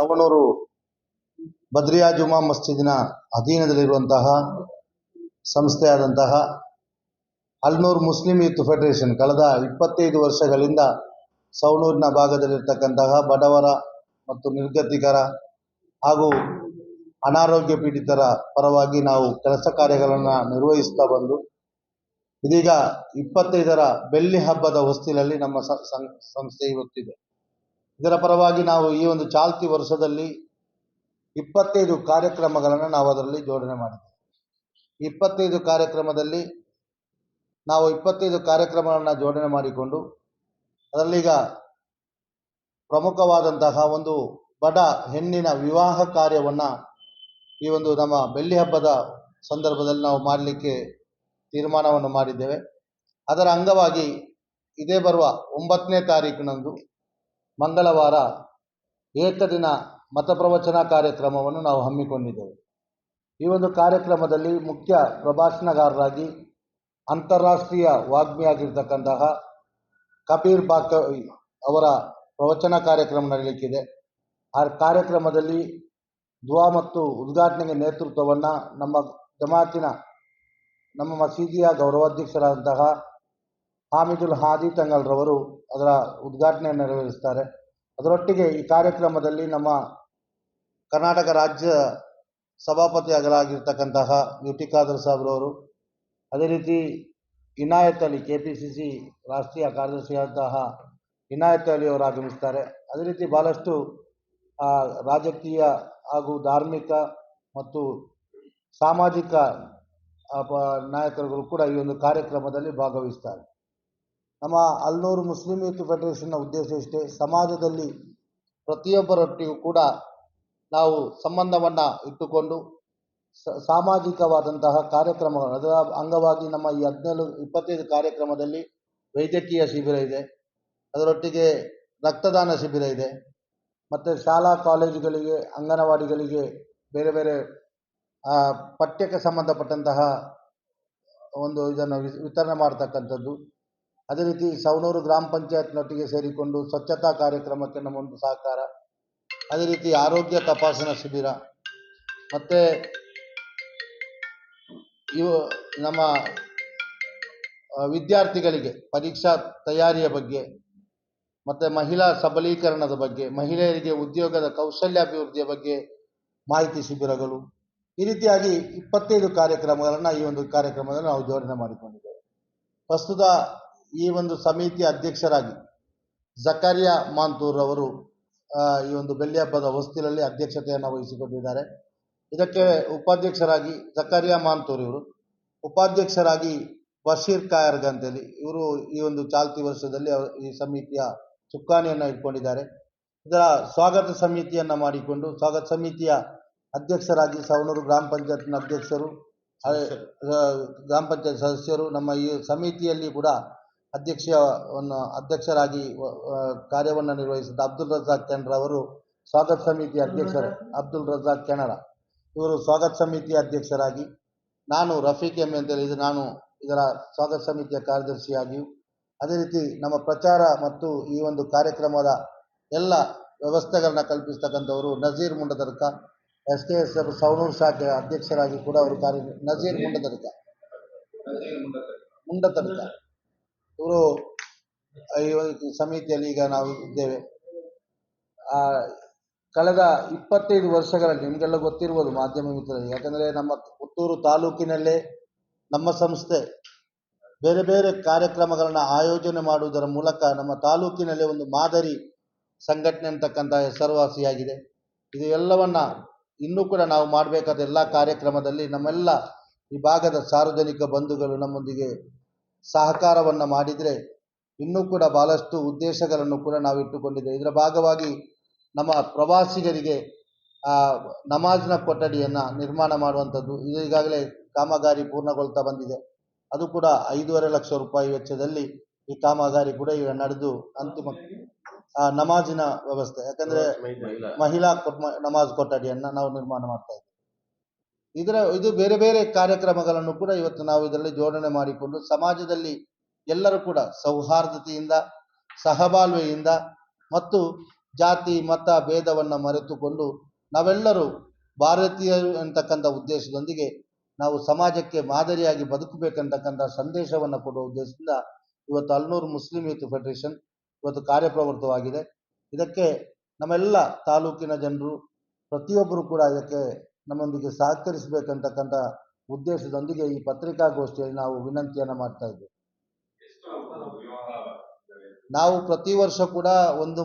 ಸವಣೂರು ಬದ್ರಿಯಾ ಜುಮಾ ಮಸ್ಜಿದಿನ ಅಧೀನದಲ್ಲಿರುವಂತಹ ಸಂಸ್ಥೆಯಾದಂತಹ ಅಲ್ನೂರ್ ಮುಸ್ಲಿಂ ಯೂತ್ ಫೆಡರೇಷನ್ ಕಳೆದ ಇಪ್ಪತ್ತೈದು ವರ್ಷಗಳಿಂದ ಸವಣೂರಿನ ಭಾಗದಲ್ಲಿರ್ತಕ್ಕಂತಹ ಬಡವರ ಮತ್ತು ನಿರ್ಗತಿಕರ ಹಾಗೂ ಅನಾರೋಗ್ಯ ಪೀಡಿತರ ಪರವಾಗಿ ನಾವು ಕೆಲಸ ಕಾರ್ಯಗಳನ್ನು ನಿರ್ವಹಿಸ್ತಾ ಬಂದು, ಇದೀಗ ಇಪ್ಪತ್ತೈದರ ಬೆಳ್ಳಿ ಹಬ್ಬದ ಹೊಸ್ತಿಲಲ್ಲಿ ನಮ್ಮ ಸಂಸ್ಥೆ ಇವತ್ತಿದೆ. ಇದರ ಪರವಾಗಿ ನಾವು ಈ ಒಂದು ಚಾಲ್ತಿ ವರ್ಷದಲ್ಲಿ ಇಪ್ಪತ್ತೈದು ಕಾರ್ಯಕ್ರಮಗಳನ್ನು ನಾವು ಅದರಲ್ಲಿ ಜೋಡಣೆ ಮಾಡಿದ್ದೇವೆ. ಇಪ್ಪತ್ತೈದು ಕಾರ್ಯಕ್ರಮದಲ್ಲಿ ನಾವು ಇಪ್ಪತ್ತೈದು ಕಾರ್ಯಕ್ರಮಗಳನ್ನು ಜೋಡಣೆ ಮಾಡಿಕೊಂಡು ಅದರಲ್ಲೀಗ ಪ್ರಮುಖವಾದಂತಹ ಒಂದು ಬಡ ಹೆಣ್ಣಿನ ವಿವಾಹ ಕಾರ್ಯವನ್ನು ಈ ಒಂದು ನಮ್ಮ ಬೆಳ್ಳಿ ಹಬ್ಬದ ಸಂದರ್ಭದಲ್ಲಿ ನಾವು ಮಾಡಲಿಕ್ಕೆ ತೀರ್ಮಾನವನ್ನು ಮಾಡಿದ್ದೇವೆ. ಅದರ ಅಂಗವಾಗಿ ಇದೇ ಬರುವ ಒಂಬತ್ತನೇ ತಾರೀಕಿನಂದು ಮಂಗಳವಾರ ಏಕದಿನ ಮತಪ್ರವಚನ ಕಾರ್ಯಕ್ರಮವನ್ನು ನಾವು ಹಮ್ಮಿಕೊಂಡಿದ್ದೇವೆ. ಈ ಒಂದು ಕಾರ್ಯಕ್ರಮದಲ್ಲಿ ಮುಖ್ಯ ಪ್ರಭಾಷಣಗಾರರಾಗಿ ಅಂತಾರಾಷ್ಟ್ರೀಯ ವಾಗ್ಮಿಯಾಗಿರ್ತಕ್ಕಂತಹ ಕಪೀರ್ ಬಾಕ ಅವರ ಪ್ರವಚನ ಕಾರ್ಯಕ್ರಮ ನಡೆಯಲಿಕ್ಕಿದೆ ಆ ಕಾರ್ಯಕ್ರಮದಲ್ಲಿ ದುವಾ ಮತ್ತು ಉದ್ಘಾಟನೆಗೆ ನೇತೃತ್ವವನ್ನು ನಮ್ಮ ಜಮಾತಿನ ನಮ್ಮ ಮಸೀದಿಯ ಗೌರವಾಧ್ಯಕ್ಷರಾದಂತಹ ಹಾಮಿದುಲ್ ಹಾದಿ ತಂಗಲ್ರವರು ಅದರ ಉದ್ಘಾಟನೆಯನ್ನು ನೆರವೇರಿಸ್ತಾರೆ. ಅದರೊಟ್ಟಿಗೆ ಈ ಕಾರ್ಯಕ್ರಮದಲ್ಲಿ ನಮ್ಮ ಕರ್ನಾಟಕ ರಾಜ್ಯ ಸಭಾಪತಿಯಾಗಲಾಗಿರ್ತಕ್ಕಂತಹ ಯು ಟಿ ಖಾದರ್ ಸಾಬ್ರವರು, ಅದೇ ರೀತಿ Inayat Ali K P C C ರಾಷ್ಟ್ರೀಯ ಕಾರ್ಯದರ್ಶಿಯಾದಂತಹ ಇನಾಯತ್ ಅಲಿ ಅವರು ಆಗಮಿಸ್ತಾರೆ. ಅದೇ ರೀತಿ ಭಾಳಷ್ಟು ರಾಜಕೀಯ ಹಾಗೂ ಧಾರ್ಮಿಕ ಮತ್ತು ಸಾಮಾಜಿಕ ನಾಯಕರುಗಳು ಕೂಡ ಈ ಒಂದು ಕಾರ್ಯಕ್ರಮದಲ್ಲಿ ಭಾಗವಹಿಸ್ತಾರೆ. ನಮ್ಮ ಅಲ್ನೂರು ಮುಸ್ಲಿಂ ಯೂತ್ ಫೆಡರೇಷನ್ನ ಉದ್ದೇಶ ಇಷ್ಟೇ, ಸಮಾಜದಲ್ಲಿ ಪ್ರತಿಯೊಬ್ಬರೊಟ್ಟಿಗೂ ಕೂಡ ನಾವು ಸಂಬಂಧವನ್ನು ಇಟ್ಟುಕೊಂಡು ಸಾಮಾಜಿಕವಾದಂತಹ ಕಾರ್ಯಕ್ರಮಗಳು ಅದರ ಅಂಗವಾಗಿ ನಮ್ಮ ಈ ಹದಿನೇಳು, ಇಪ್ಪತ್ತೈದು ಕಾರ್ಯಕ್ರಮದಲ್ಲಿ ವೈದ್ಯಕೀಯ ಶಿಬಿರ ಇದೆ. ಅದರೊಟ್ಟಿಗೆ ರಕ್ತದಾನ ಶಿಬಿರ ಇದೆ. ಮತ್ತು ಶಾಲಾ ಕಾಲೇಜುಗಳಿಗೆ, ಅಂಗನವಾಡಿಗಳಿಗೆ ಬೇರೆ ಬೇರೆ ಪಠ್ಯಕ್ಕೆ ಸಂಬಂಧಪಟ್ಟಂತಹ ಒಂದು ಇದನ್ನು ವಿತರಣೆ ಮಾಡ್ತಕ್ಕಂಥದ್ದು. ಅದೇ ರೀತಿ ಸವಣೂರು ಗ್ರಾಮ ಪಂಚಾಯತ್ನೊಟ್ಟಿಗೆ ಸೇರಿಕೊಂಡು ಸ್ವಚ್ಛತಾ ಕಾರ್ಯಕ್ರಮಕ್ಕೆ ನಮ್ಮೊಂದು ಸಹಕಾರ. ಅದೇ ರೀತಿ ಆರೋಗ್ಯ ತಪಾಸಣಾ ಶಿಬಿರ. ಮತ್ತು ಇವು ನಮ್ಮ ವಿದ್ಯಾರ್ಥಿಗಳಿಗೆ ಪರೀಕ್ಷಾ ತಯಾರಿಯ ಬಗ್ಗೆ, ಮತ್ತು ಮಹಿಳಾ ಸಬಲೀಕರಣದ ಬಗ್ಗೆ, ಮಹಿಳೆಯರಿಗೆ ಉದ್ಯೋಗದ ಕೌಶಲ್ಯಾಭಿವೃದ್ಧಿಯ ಬಗ್ಗೆ ಮಾಹಿತಿ ಶಿಬಿರಗಳು. ಈ ರೀತಿಯಾಗಿ ಇಪ್ಪತ್ತೈದು ಕಾರ್ಯಕ್ರಮಗಳನ್ನು ಈ ಒಂದು ಕಾರ್ಯಕ್ರಮದಲ್ಲಿ ನಾವು ಜೋಡಣೆ ಮಾಡಿಕೊಂಡಿದ್ದೇವೆ. ಪ್ರಸ್ತುತ ಈ ಒಂದು ಸಮಿತಿಯ ಅಧ್ಯಕ್ಷರಾಗಿ ಜಕರಿಯಾ ಮಾಂತೂರ್ ಅವರು ಈ ಒಂದು ಬೆಳ್ಳಿ ಹಬ್ಬದ ಹೊಸ್ತಿಲಲ್ಲಿ ಅಧ್ಯಕ್ಷತೆಯನ್ನು ವಹಿಸಿಕೊಂಡಿದ್ದಾರೆ. ಇದಕ್ಕೆ ಉಪಾಧ್ಯಕ್ಷರಾಗಿ ಜಕರಿಯಾ ಮಾಂತೂರ್ ಇವರು. ಉಪಾಧ್ಯಕ್ಷರಾಗಿ ಬಶೀರ್ ಕಾಯರ್ಗ್ ಅಂತೇಳಿ ಇವರು ಈ ಒಂದು ಚಾಲ್ತಿ ವರ್ಷದಲ್ಲಿ ಈ ಸಮಿತಿಯ ಚುಕ್ಕಾಣಿಯನ್ನು ಇಟ್ಕೊಂಡಿದ್ದಾರೆ. ಇದರ ಸ್ವಾಗತ ಸಮಿತಿಯನ್ನು ಮಾಡಿಕೊಂಡು ಸ್ವಾಗತ ಸಮಿತಿಯ ಅಧ್ಯಕ್ಷರಾಗಿ ಸವಣೂರು ಗ್ರಾಮ ಪಂಚಾಯತ್ನ ಅಧ್ಯಕ್ಷರು ಗ್ರಾಮ ಪಂಚಾಯತ್ ಸದಸ್ಯರು, ನಮ್ಮ ಈ ಸಮಿತಿಯಲ್ಲಿ ಕೂಡ ಅಧ್ಯಕ್ಷವನ್ನು ಅಧ್ಯಕ್ಷರಾಗಿ ಕಾರ್ಯವನ್ನು ನಿರ್ವಹಿಸಿದ ಅಬ್ದುಲ್ ರಜಾಕ್ ಕೆನರ ಅವರು ಸ್ವಾಗತ ಸಮಿತಿ ಅಧ್ಯಕ್ಷರು. ಅಬ್ದುಲ್ ರಜಾಕ್ ಕೆನರ. ಇವರು ಸ್ವಾಗತ ಸಮಿತಿ ಅಧ್ಯಕ್ಷರಾಗಿ ನಾನು ರಫೀಕ್ ಎಂ ಅಂತೇಳಿ ಇದು ನಾನು ಇದರ ಸ್ವಾಗತ ಸಮಿತಿಯ ಕಾರ್ಯದರ್ಶಿಯಾಗಿಯೂ ಅದೇ ರೀತಿ ನಮ್ಮ ಪ್ರಚಾರ ಮತ್ತು ಈ ಒಂದು ಕಾರ್ಯಕ್ರಮದ ಎಲ್ಲ ವ್ಯವಸ್ಥೆಗಳನ್ನ ಕಲ್ಪಿಸ್ತಕ್ಕಂಥವರು Nazeer Mundadarka S K S F Savanur ಶಾಖೆ ಅಧ್ಯಕ್ಷರಾಗಿ ಕೂಡ ಅವರು ಕಾರ್ಯ ನಜೀರ್ ಮುಂಡದರ್ಕ. ಮುಂಡತರ್ಕ ಇವರು ಈ ಸಮಿತಿಯಲ್ಲಿ ಈಗ ನಾವು ಇದ್ದೇವೆ. ಕಳೆದ ಇಪ್ಪತ್ತೈದು ವರ್ಷಗಳಲ್ಲಿ ನಿಮಗೆಲ್ಲ ಗೊತ್ತಿರ್ಬೋದು ಮಾಧ್ಯಮ ಮಿತ್ರರಿಗೆ ಯಾಕಂದರೆ ನಮ್ಮ ಪುತ್ತೂರು ತಾಲೂಕಿನಲ್ಲೇ ನಮ್ಮ ಸಂಸ್ಥೆ ಬೇರೆ ಬೇರೆ ಕಾರ್ಯಕ್ರಮಗಳನ್ನು ಆಯೋಜನೆ ಮಾಡುವುದರ ಮೂಲಕ ನಮ್ಮ ತಾಲೂಕಿನಲ್ಲೇ ಒಂದು ಮಾದರಿ ಸಂಘಟನೆ ಅಂತಕ್ಕಂಥ ಹೆಸರುವಾಸಿಯಾಗಿದೆ. ಇದು ಎಲ್ಲವನ್ನ ಇನ್ನೂ ಕೂಡ ನಾವು ಮಾಡಬೇಕಾದ ಎಲ್ಲ ಕಾರ್ಯಕ್ರಮದಲ್ಲಿ ನಮ್ಮೆಲ್ಲ ಈ ಭಾಗದ ಸಾರ್ವಜನಿಕ ಬಂಧುಗಳು ನಮ್ಮೊಂದಿಗೆ ಸಹಕಾರವನ್ನು ಮಾಡಿದರೆ ಇನ್ನೂ ಕೂಡ ಬಹಳಷ್ಟು ಉದ್ದೇಶಗಳನ್ನು ಕೂಡ ನಾವು ಇಟ್ಟುಕೊಂಡಿದ್ದೇವೆ ಇದರ ಭಾಗವಾಗಿ ನಮ್ಮ ಪ್ರವಾಸಿಗರಿಗೆ ಆ, ನಮಾಜ್ನ ಕೊಠಡಿಯನ್ನು ನಿರ್ಮಾಣ ಮಾಡುವಂಥದ್ದು ಇದು ಈಗಾಗಲೇ ಕಾಮಗಾರಿ ಪೂರ್ಣಗೊಳ್ತಾ ಬಂದಿದೆ. ಅದು ಕೂಡ ಐದೂವರೆ ಲಕ್ಷ ರೂಪಾಯಿ ವೆಚ್ಚದಲ್ಲಿ ಈ ಕಾಮಗಾರಿ ಕೂಡ ಈಗ ನಡೆದು ಅಂತಿಮ ಆ, ನಮಾಜಿನ ವ್ಯವಸ್ಥೆ. ಯಾಕಂದ್ರೆ ಮಹಿಳಾ ನಮಾಜ್ ಕೊಠಡಿಯನ್ನ ನಾವು ನಿರ್ಮಾಣ ಮಾಡ್ತಾ ಇದ್ದೇವೆ. ಇದರ, ಇದು ಬೇರೆ ಬೇರೆ ಕಾರ್ಯಕ್ರಮಗಳನ್ನು ಕೂಡ ಇವತ್ತು ನಾವು ಇದರಲ್ಲಿ ಜೋಡಣೆ ಮಾಡಿಕೊಂಡು ಸಮಾಜದಲ್ಲಿ ಎಲ್ಲರೂ ಕೂಡ ಸೌಹಾರ್ದತೆಯಿಂದ, ಸಹಬಾಳ್ವೆಯಿಂದ ಮತ್ತು ಜಾತಿ, ಮತ, ಭೇದವನ್ನು ಮರೆತುಕೊಂಡು ನಾವೆಲ್ಲರೂ ಭಾರತೀಯರು ಅಂತಕ್ಕಂಥ ಉದ್ದೇಶದೊಂದಿಗೆ ನಾವು ಸಮಾಜಕ್ಕೆ ಮಾದರಿಯಾಗಿ ಬದುಕಬೇಕಂತಕ್ಕಂಥ ಸಂದೇಶವನ್ನು ಕೊಡುವ ಉದ್ದೇಶದಿಂದ ಇವತ್ತು ಅಲ್ನೂರು ಮುಸ್ಲಿಂ ಯೂತ್ ಫೆಡರೇಷನ್ ಇವತ್ತು ಕಾರ್ಯಪ್ರವೃತ್ತವಾಗಿದೆ. ಇದಕ್ಕೆ ನಮ್ಮೆಲ್ಲ ತಾಲೂಕಿನ ಜನರು, ಪ್ರತಿಯೊಬ್ಬರು ಕೂಡ ಇದಕ್ಕೆ ನಮ್ಮೊಂದಿಗೆ ಸಹಕರಿಸಬೇಕಂತಕ್ಕಂಥ ಉದ್ದೇಶದೊಂದಿಗೆ ಈ ಪತ್ರಿಕಾಗೋಷ್ಠಿಯಲ್ಲಿ ನಾವು ವಿನಂತಿಯನ್ನು ಮಾಡ್ತಾ ಇದ್ದೇವೆ ನಾವು ಪ್ರತಿ ವರ್ಷ ಕೂಡ ಒಂದು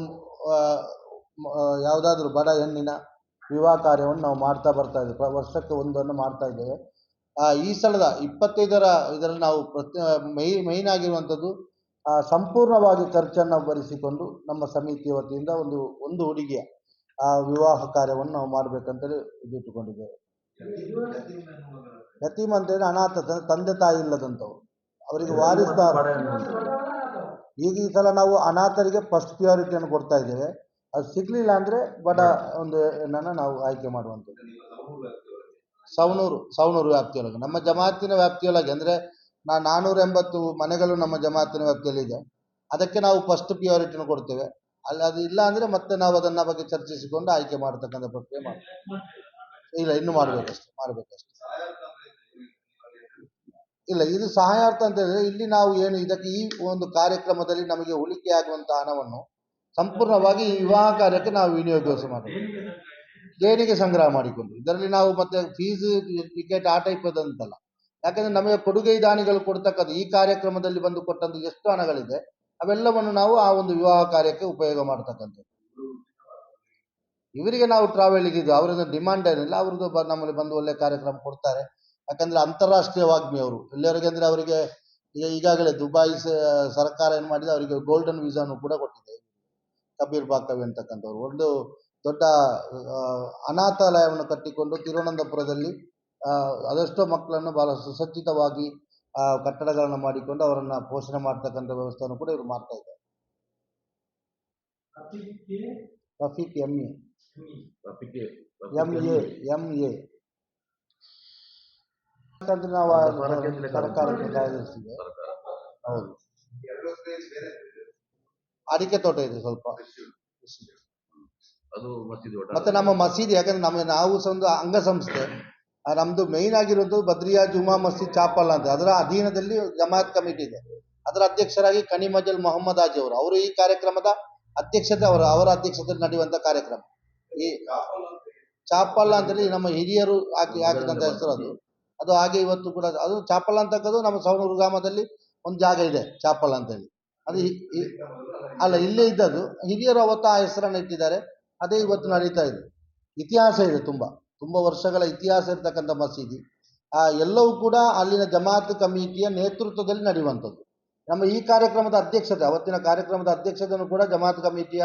ಯಾವುದಾದ್ರೂ ಬಡ ಹೆಣ್ಣಿನ ವಿವಾಹ ಕಾರ್ಯವನ್ನು ನಾವು ಮಾಡ್ತಾ ಬರ್ತಾ ಇದ್ದೇವೆ ವರ್ಷಕ್ಕೆ ಒಂದನ್ನು ಮಾಡ್ತಾ ಇದ್ದೇವೆ. ಆ, ಈ ಸಲದ ಇಪ್ಪತ್ತೈದರ ಇದರಲ್ಲಿ ನಾವು ಪ್ರತಿ ಮೈ ಮೈನ್ ಆಗಿರುವಂಥದ್ದು ಸಂಪೂರ್ಣವಾಗಿ ಖರ್ಚನ್ನು ಭರಿಸಿಕೊಂಡು ನಮ್ಮ ಸಮಿತಿಯ ವತಿಯಿಂದ ಒಂದು ಒಂದು ಹುಡುಗಿಯ ಆ ವಿವಾಹ ಕಾರ್ಯವನ್ನು ನಾವು ಮಾಡಬೇಕಂತೇಳಿ ಇದಿಟ್ಟುಕೊಂಡಿದ್ದೇವೆ. ಯತೀಮ್ ಅಂತೇಳಿ ಅನಾಥ ತಂದೆ ತಾಯಿ ಇಲ್ಲದಂಥವ್ರು. ಅವರಿಗೆ ವಾರಿಸ್ದಾರ ಈಗ ಈ ಸಲ ನಾವು ಅನಾಥರಿಗೆ ಫಸ್ಟ್ ಪ್ರಿಯಾರಿಟಿಯನ್ನು ಕೊಡ್ತಾ ಇದ್ದೇವೆ. ಅದು ಸಿಗ್ಲಿಲ್ಲ ಅಂದ್ರೆ ಬಡ ಒಂದು ಹೆಣ್ಣನ್ನು ನಾವು ಆಯ್ಕೆ ಮಾಡುವಂಥದ್ದು. ಸವಣೂರು ಸವಣೂರು ವ್ಯಾಪ್ತಿಯೊಳಗೆ. ನಮ್ಮ ಜಮಾತಿನ ವ್ಯಾಪ್ತಿಯೊಳಗೆ ಅಂದ್ರೆ ನಾ ಎಂಬತ್ತು ಮನೆಗಳು ನಮ್ಮ ಜಮಾತಿನ ವ್ಯಾಪ್ತಿಯಲ್ಲಿದೆ. ಅದಕ್ಕೆ ನಾವು ಫಸ್ಟ್ ಪ್ರಿಯಾರಿಟಿನ ಕೊಡ್ತೇವೆ. ಅಲ್ಲಿ ಅದು ಇಲ್ಲ ಅಂದ್ರೆ ಮತ್ತೆ ನಾವು ಅದನ್ನ ಬಗ್ಗೆ ಚರ್ಚಿಸಿಕೊಂಡು ಆಯ್ಕೆ ಮಾಡತಕ್ಕಂಥ ಪ್ರಕ್ರಿಯೆ ಮಾಡ್ತೀವಿ. ಇಲ್ಲ, ಇನ್ನು ಮಾಡಬೇಕಷ್ಟೆ ಮಾಡಬೇಕಷ್ಟೆ. ಇಲ್ಲ, ಇದು ಸಹಾಯಾರ್ಥ ಅಂತ ಹೇಳಿದ್ರೆ ಇಲ್ಲಿ ನಾವು ಏನು ಇದಕ್ಕೆ ಈ ಒಂದು ಕಾರ್ಯಕ್ರಮದಲ್ಲಿ ನಮಗೆ ಉಳಿಕೆ ಆಗುವಂತಹ ಹಣವನ್ನು ಸಂಪೂರ್ಣವಾಗಿ ಈ ವಿವಾಹ ಕಾರ್ಯಕ್ಕೆ ನಾವು ವಿನಿಯೋಗ ಮಾಡಬೇಕು. ದೇಣಿಗೆ ಸಂಗ್ರಹ ಮಾಡಿಕೊಂಡು ಇದರಲ್ಲಿ ನಾವು ಮತ್ತೆ ಫೀಸ್ ಟಿಕೆಟ್ ಆ ಟೈಪ್ ಅದಂತಲ್ಲ. ಯಾಕಂದ್ರೆ ನಮಗೆ ಕೊಡುಗೆ ದಾನಿಗಳು ಕೊಡ್ತಕ್ಕದ್ದು ಈ ಕಾರ್ಯಕ್ರಮದಲ್ಲಿ ಬಂದು ಕೊಟ್ಟಂತ ಎಷ್ಟು ಹಣಗಳಿದೆ ಅವೆಲ್ಲವನ್ನು ನಾವು ಆ ಒಂದು ವಿವಾಹ ಕಾರ್ಯಕ್ಕೆ ಉಪಯೋಗ ಮಾಡ್ತಕ್ಕಂಥದ್ದು. ಇವರಿಗೆ ನಾವು ಟ್ರಾವೆಲಿಗೆ ಇದು ಅವರಿಂದ ಡಿಮಾಂಡ್ ಏನಿಲ್ಲ, ಅವ್ರದ್ದು ನಮ್ಮಲ್ಲಿ ಬಂದು ಒಳ್ಳೆ ಕಾರ್ಯಕ್ರಮ ಕೊಡ್ತಾರೆ. ಯಾಕಂದ್ರೆ ಅಂತಾರಾಷ್ಟ್ರೀಯ ವಾಗ್ಮಿ ಅವರು. ಎಲ್ಲರಿಗೆ ಅಂದ್ರೆ ಅವರಿಗೆ, ಈಗ ಈಗಾಗಲೇ ದುಬೈ ಸರ್ಕಾರ ಏನು ಮಾಡಿದೆ, ಅವರಿಗೆ ಗೋಲ್ಡನ್ ವೀಸಾನು ಕೂಡ ಕೊಟ್ಟಿದೆ. ಕಬೀರ್ ಬಾಕವಿ ಅಂತಕ್ಕಂಥವ್ರು. ಒಂದು ದೊಡ್ಡ ಅನಾಥಾಲಯವನ್ನು ಕಟ್ಟಿಕೊಂಡು ತಿರುವನಂತಪುರದಲ್ಲಿ ಅದೆಷ್ಟೋ ಮಕ್ಕಳನ್ನು ಬಹಳ ಸುಸಜ್ಜಿತವಾಗಿ ಕಟ್ಟಡಗಳನ್ನು ಮಾಡಿಕೊಂಡು ಅವರನ್ನ ಪೋಷಣೆ ಮಾಡ್ತಕ್ಕಂಥ ವ್ಯವಸ್ಥೆಯನ್ನು ಕೂಡ ಇವರು ಮಾಡ್ತಾ ಇದ್ದಾರೆ. Rafeeq M A. M A M A. ಯಾಕಂದ್ರೆ ನಾವು ಸರ್ಕಾರಕ್ಕೆ ಕಾಯ್ದಿರಿಸಿದೆ ಹೌದು. ಅಡಿಕೆ ತೋಟ ಇದೆ ಸ್ವಲ್ಪ. ಅದು ಮತ್ತೆ ನಮ್ಮ ಮಸೀದಿ ಯಾಕಂದ್ರೆ ನಮ್ಮ ನಾವು ಸಹ ಒಂದು ಅಂಗಸಂಸ್ಥೆ. ಆ, ನಮ್ದು ಮೇಯ್ನ್ ಆಗಿರೋದು ಬದ್ರಿಯಾ ಜುಮಾ ಮಸೀದ್ ಚಾಪಲ್ ಅಂತ. ಅದರ ಅಧೀನದಲ್ಲಿ ಜಮಾತ್ ಕಮಿಟಿ ಇದೆ. ಅದರ ಅಧ್ಯಕ್ಷರಾಗಿ ಕಣಿಮಜಲ್ ಮೊಹಮ್ಮದ್ ಆಜಿ ಅವರು. ಅವರು ಈ ಕಾರ್ಯಕ್ರಮದ ಅಧ್ಯಕ್ಷತೆ, ಅವರು, ಅವರ ಅಧ್ಯಕ್ಷತೆಯಲ್ಲಿ ನಡೆಯುವಂಥ ಕಾರ್ಯಕ್ರಮ. ಈ ಚಾಪಲ್ ಅಂತೇಳಿ ನಮ್ಮ ಹಿರಿಯರು ಹಾಕಿ, ಹಾಕಿದಂತ ಹೆಸರು ಅದು. ಅದು ಹಾಗೆ ಇವತ್ತು ಕೂಡ, ಅದು ಚಾಪಲ್ ಅಂತಕ್ಕದ್ದು ನಮ್ಮ ಸವಣೂರು ಗ್ರಾಮದಲ್ಲಿ ಒಂದು ಜಾಗ ಇದೆ, ಚಾಪಲ್ ಅಂತೇಳಿ. ಅದು ಅಲ್ಲ, ಇಲ್ಲೇ ಇದ್ದದ್ದು. ಹಿರಿಯರು ಅವತ್ತು ಆ ಹೆಸರನ್ನು ಇಟ್ಟಿದ್ದಾರೆ. ಅದೇ ಇವತ್ತು ನಡೀತಾ ಇದೆ. ಇತಿಹಾಸ ಇದೆ ತುಂಬಾ. ತುಂಬಾ ವರ್ಷಗಳ ಇತಿಹಾಸ ಇರ್ತಕ್ಕಂಥ ಮಸೀದಿ. ಆ ಎಲ್ಲವೂ ಕೂಡ ಅಲ್ಲಿನ ಜಮಾತ್ ಕಮಿಟಿಯ ನೇತೃತ್ವದಲ್ಲಿ ನಡೆಯುವಂಥದ್ದು. ನಮ್ಮ ಈ ಕಾರ್ಯಕ್ರಮದ ಅಧ್ಯಕ್ಷತೆ, ಅವತ್ತಿನ ಕಾರ್ಯಕ್ರಮದ ಅಧ್ಯಕ್ಷತೆಯನ್ನು ಕೂಡ ಜಮಾತ್ ಕಮಿಟಿಯ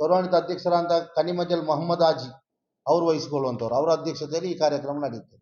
ಗೌರವಾನ್ವಿತ ಅಧ್ಯಕ್ಷರಾದಂಥ ಕನಿಮಜಲ್ ಮೊಹಮ್ಮದ್ ಆಜಿ ಅವರು ವಹಿಸಿಕೊಳ್ಳುವಂಥವ್ರು. ಅವರ ಅಧ್ಯಕ್ಷತೆಯಲ್ಲಿ ಈ ಕಾರ್ಯಕ್ರಮ ನಡೆಯುತ್ತದೆ